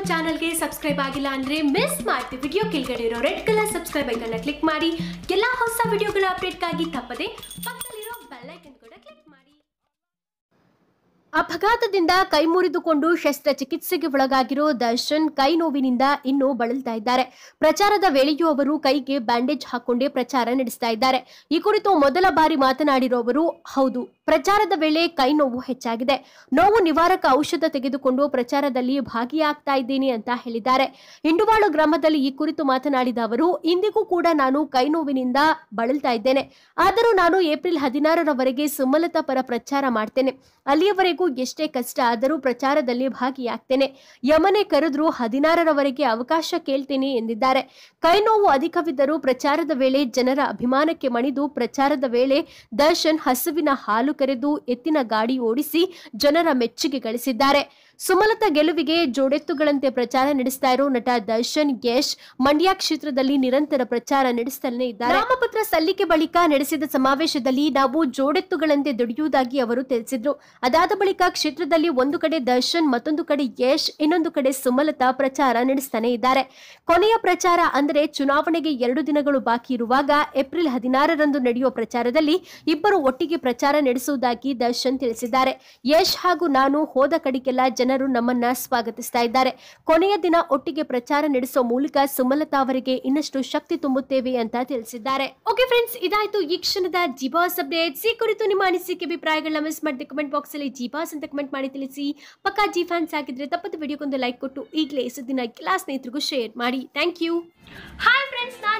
ನಮ್ಮ ಚಾನಲ್ಗೆ ಸಬ್ಸ್ಕ್ರೈಬ್ ಆಗಿಲ್ಲ ಅಂದ್ರೆ ಮಿಸ್ ಮಾಡ್ತಿ ವಿಡಿಯೋ ಕೆಳಗಡೆ ಇರೋ ರೆಡ್ ಕಲರ್ ಸಬ್ಸ್ಕ್ರೈಬ್ ಐಕನ್ನ ಕ್ಲಿಕ್ ಮಾಡಿ. ಎಲ್ಲ ಹೊಸ ವಿಡಿಯೋಗಳ ಅಪ್ಡೇಟ್ಗಾಗಿ ತಪ್ಪದೆ ಪಕ್ಕದಲ್ಲಿರೋ ಬೆಲ್ ಐಕನ್ ಕೂಡ ಕ್ಲಿಕ್ ಮಾಡಿ. ಅಪಘಾತದಿಂದ ಕೈ ಮುರಿದುಕೊಂಡು ಶಸ್ತ್ರಚಿಕಿತ್ಸೆಗೆ ಒಳಗಾಗಿರೋ ದರ್ಶನ್ ಕೈ ನೋವಿನಿಂದ ಇನ್ನೂ ಬಳಲ್ತಾ ಇದ್ದಾರೆ. ಪ್ರಚಾರದ ವೇಳೆಯೂ ಅವರು ಕೈಗೆ ಬ್ಯಾಂಡೇಜ್ ಹಾಕೊಂಡೇ ಪ್ರಚಾರ ನಡೆಸ್ತಾ ಇದ್ದಾರೆ. ಈ ಕುರಿತು ಮೊದಲ ಬಾರಿ ಮಾತನಾಡಿರೋ ಅವರು ಹೌದು. ಪ್ರಚಾರದ ವೇಳೆ ಕೈ ನೋವು ಹೆಚ್ಚಾಗಿದೆ. ನೋವು ನಿವಾರಕ ಔಷಧ ತೆಗೆದುಕೊಂಡು ಪ್ರಚಾರದಲ್ಲಿ ಭಾಗಿಯಾಗ್ತಾ ಇದ್ದೀನಿ ಅಂತ ಹೇಳಿದ್ದಾರೆ. ಹಿಂಡುವಾಳು ಗ್ರಾಮದಲ್ಲಿ ಈ ಕುರಿತು ಮಾತನಾಡಿದ ಅವರು, ಇಂದಿಗೂ ಕೂಡ ನಾನು ಕೈ ನೋವಿನಿಂದ ಬಳಲ್ತಾ ಇದ್ದೇನೆ. ಆದರೂ ನಾನು ಏಪ್ರಿಲ್ ಹದಿನಾರರವರೆಗೆ ಸುಮಲತಾ ಪರ ಪ್ರಚಾರ ಮಾಡ್ತೇನೆ. ಅಲ್ಲಿಯವರೆಗೂ ಎಷ್ಟೇ ಕಷ್ಟ ಆದರೂ ಪ್ರಚಾರದಲ್ಲಿ ಭಾಗಿಯಾಗ್ತೇನೆ. ಯಮನೆ ಕರೆದ್ರು ಹದಿನಾರರವರೆಗೆ ಅವಕಾಶ ಕೇಳ್ತೇನೆ ಎಂದಿದ್ದಾರೆ. ಕೈ ನೋವು ಅಧಿಕವಿದ್ದರೂ ಪ್ರಚಾರದ ವೇಳೆ ಜನರ ಅಭಿಮಾನಕ್ಕೆ ಮಣಿದು ಪ್ರಚಾರದ ವೇಳೆ ದರ್ಶನ್ ಹಸುವಿನ ಹಾಲು ಕರೆದು ಎತ್ತಿನ ಗಾಡಿ ಓಡಿಸಿ ಜನರ ಮೆಚ್ಚುಗೆ ಗಳಿಸಿದ್ದಾರೆ. ಸುಮಲತಾ ಗೆಲುವಿಗೆ ಜೋಡೆತ್ತುಗಳಂತೆ ಪ್ರಚಾರ ನಡೆಸ್ತಾ ಇರೋ ನಟ ದರ್ಶನ್ ಯಶ್ ಮಂಡ್ಯ ಕ್ಷೇತ್ರದಲ್ಲಿ ನಿರಂತರ ಪ್ರಚಾರ ನಡೆಸುತ್ತಲೇ ಇದ್ದಾರೆ. ನಾಮಪತ್ರ ಸಲ್ಲಿಕೆ ಬಳಿಕ ನಡೆಸಿದ ಸಮಾವೇಶದಲ್ಲಿ ನಾವು ಜೋಡೆತ್ತುಗಳಂತೆ ದುಡಿಯುವುದಾಗಿ ಅವರು ತಿಳಿಸಿದ್ರು. ಅದಾದ ಬಳಿಕ ಕ್ಷೇತ್ರದಲ್ಲಿ ಒಂದು ಕಡೆ ದರ್ಶನ್, ಮತ್ತೊಂದು ಕಡೆ ಯಶ್, ಇನ್ನೊಂದು ಕಡೆ ಸುಮಲತಾ ಪ್ರಚಾರ ನಡೆಸ್ತಾನೆ ಇದ್ದಾರೆ. ಕೊನೆಯ ಪ್ರಚಾರ ಅಂದರೆ ಚುನಾವಣೆಗೆ ಎರಡು ದಿನಗಳು ಬಾಕಿ ಇರುವಾಗ ಏಪ್ರಿಲ್ ಹದಿನಾರರಂದು ನಡೆಯುವ ಪ್ರಚಾರದಲ್ಲಿ ಇಬ್ಬರು ಒಟ್ಟಿಗೆ ಪ್ರಚಾರ ನಡೆಸುವುದಾಗಿ ದರ್ಶನ್ ತಿಳಿಸಿದ್ದಾರೆ. ಯಶ್ ಹಾಗೂ ನಾನು ಹೋದ ಕಡೆಗೆಲ್ಲ ಜನರು ನಮ್ಮನ್ನ ಸ್ವಾಗತಿಸ್ತಾ ಇದ್ದಾರೆ. ಕೊನೆಯ ದಿನ ಒಟ್ಟಿಗೆ ಪ್ರಚಾರ ನಡೆಸೋ ಮೂಲಕ ಸುಮಲತಾ ಅವರಿಗೆ ಇನ್ನಷ್ಟು ಶಕ್ತಿ ತುಂಬುತ್ತೇವೆ ಅಂತ ತಿಳಿಸಿದ್ದಾರೆ. ಓಕೆ ಫ್ರೆಂಡ್ಸ್ ಇದಾಯ್ತು ಈ ಕ್ಷಣದ ಜಿಬಾಸ್ ಅಪ್ಡೇಟ್ಸ್ ಈ ಕುರಿತು ನಿಮ್ಮ ಅನಿಸಿಕೆ, ಅಭಿಪ್ರಾಯಗಳನ್ನ ಮಿಸ್ ಮಾಡಿದ ಕಮೆಂಟ್ ಬಾಕ್ಸ್ ಅಲ್ಲಿ ಜಿಬಾಸ್ ಅಂತ ಕಮೆಂಟ್ ಮಾಡಿ ತಿಳಿಸಿ. ಪಕ್ಕಾ ಜಿ ಫ್ಯಾನ್ಸ್ ಆಗಿದ್ರೆ ತಪ್ಪದ ವಿಡಿಯೋಗೊಂದು ಲೈಕ್ ಕೊಟ್ಟು ಈಗಲೇ ಸುದ್ದಿನ ಎಲ್ಲ ಸ್ನೇಹಿತರಿಗೂ ಶೇರ್ ಮಾಡಿ. ಥ್ಯಾಂಕ್ ಯು ಹಾಯ್ ಫ್ರೆಂಡ್ಸ್ ನಾನು